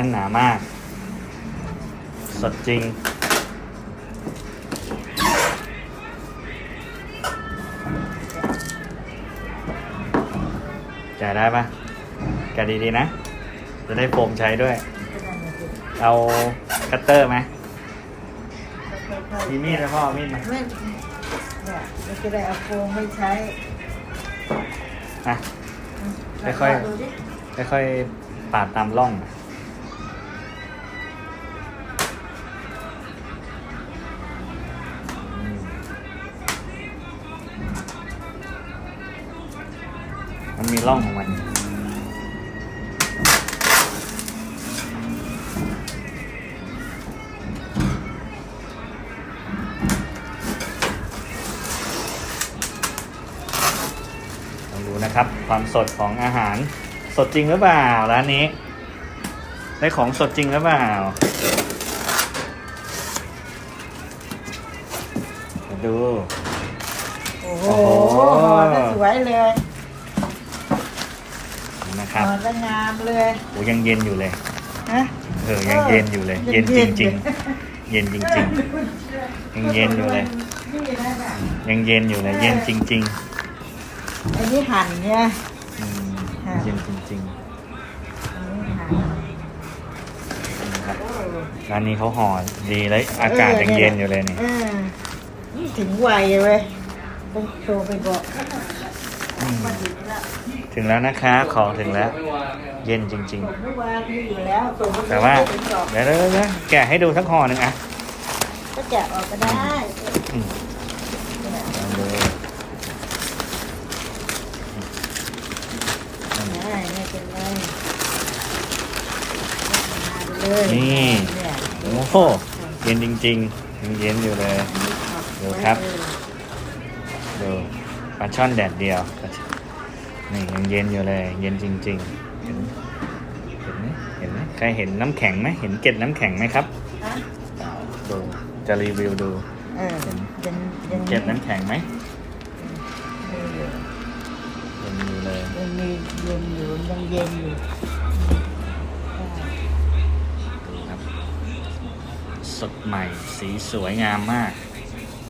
น่นหนามาก สดจริงจ่ายได้ปะแกะดีๆนะ จะได้โฟมใช้ด้วย เอาคัตเตอร์ไหมมีมีดไหมพ่อมีดไหมไม่เนี่ยมันจะได้เอาโฟมไม่ใช้อะ ค่อยๆ ค่อยๆปาดตามร่องนะ มันมีร่องของมัน ลองดูนะครับ ความสดของอาหาร สดจริงหรือเปล่าร้านนี้ ได้ของสดจริงหรือเปล่ามาดูโอ้โหโอ้โหห่อจะสวยเลย นะครับห่อจะงามเลยโอ้ยังเย็นอยู่เลยฮะเออยังเย็นอยู่เลย เย็นจริง ๆ เย็นจริงๆยังเย็นอยู่เลย นี่นะน่ะยังเย็นอยู่เลย เย็นจริงอันนี้หั่นเนี่ยๆอืมเย็นจริงอันนี้หั่นๆนะครับโอ้ร้านนี้เขาห่อดีเลยอากาศยังเย็นอยู่เลยนี่เออถึงวัยเว้ยต้องโทรไปบอกอืม ถึงแล้วนะคะ ของถึงแล้ว เย็นจริงๆผมเมื่อวานมีอยู่แล้วส่งไปแต่ว่า เป็นกล่องเดี๋ยวเดี๋ยวเดี๋ยวแกะให้ดูสักห่อหนึ่งอะก็แกะออกก็ได้อืมลองดูได้ไม่เป็นไรเอาเลยนี่เนี่ยโอ้โหเย็นจริงๆยังเย็นอยู่เลย ดูครับ ดู ปลาช่อนแดดเดียวนี่ยังเย็นอยู่เลย เย็นจริง ๆ เห็นเห็นไหมเห็นไหมใครเห็นน้ำแข็งไหมเห็นเกล็ดน้ำแข็งไหมครับฮะดูจะรีวิวดูเออยังยังเกล็ดน้ำแข็งไหมเออเย็นอยู่เลยยังมีเย็นอยู่ยังเย็นอยู่ดูครับสดใหม่สีสวยงามมาก